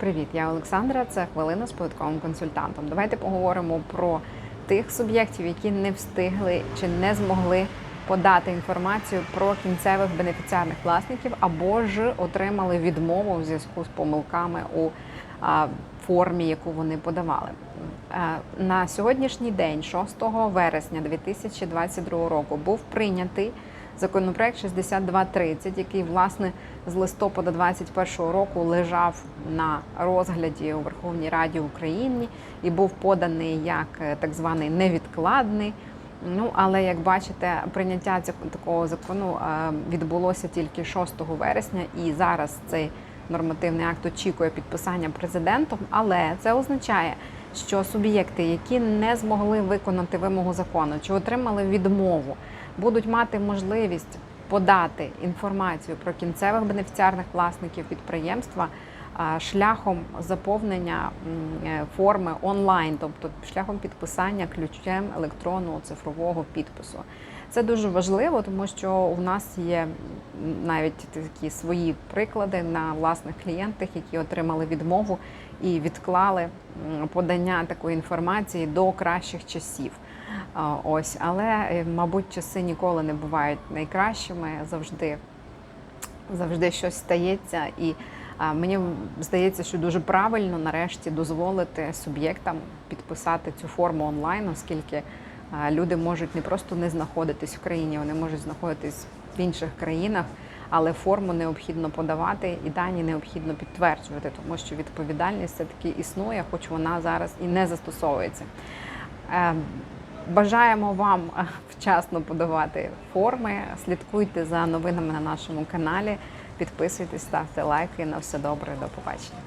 Привіт, я Олександра. Це хвилина з податковим консультантом. Давайте поговоримо про тих суб'єктів, які не встигли чи не змогли подати інформацію про кінцевих бенефіціарних власників або ж отримали відмову в зв'язку з помилками у формі, яку вони подавали. На сьогоднішній день, 6 вересня 2022 року, був прийнятий законопроект 6230, який власне з листопада 2021 року лежав на розгляді у Верховній Раді України і був поданий як е, так званий невідкладний. Ну але як бачите, прийняття цього такого закону е, відбулося тільки 6 вересня, і зараз цей нормативний акт очікує підписання президентом. Але це означає, що суб'єкти, які не змогли виконати вимогу закону чи отримали відмову, будуть мати можливість подати інформацію про кінцевих бенефіціарних власників підприємства шляхом заповнення е, форми онлайн, тобто шляхом підписання ключем електронного цифрового підпису. Це дуже важливо, тому що у нас є навіть такі свої приклади на власних клієнтах, які отримали відмову і відклали подання такої інформації до кращих часів. Ось, але е, мабуть, часи ніколи не бувають найкращими. Завжди, завжди щось стається, і мені здається, що дуже правильно нарешті дозволити суб'єктам підписати цю форму онлайн, оскільки люди можуть не просто не знаходитись в країні, вони можуть знаходитись в інших країнах. Але форму необхідно подавати і дані необхідно підтверджувати, тому що відповідальність все таки існує, хоч вона зараз і не застосовується. Е, Бажаємо вам е, вчасно подавати форми. Слідкуйте за новинами на нашому каналі. Підписуйтесь, ставте лайки. На все добре. До побачення.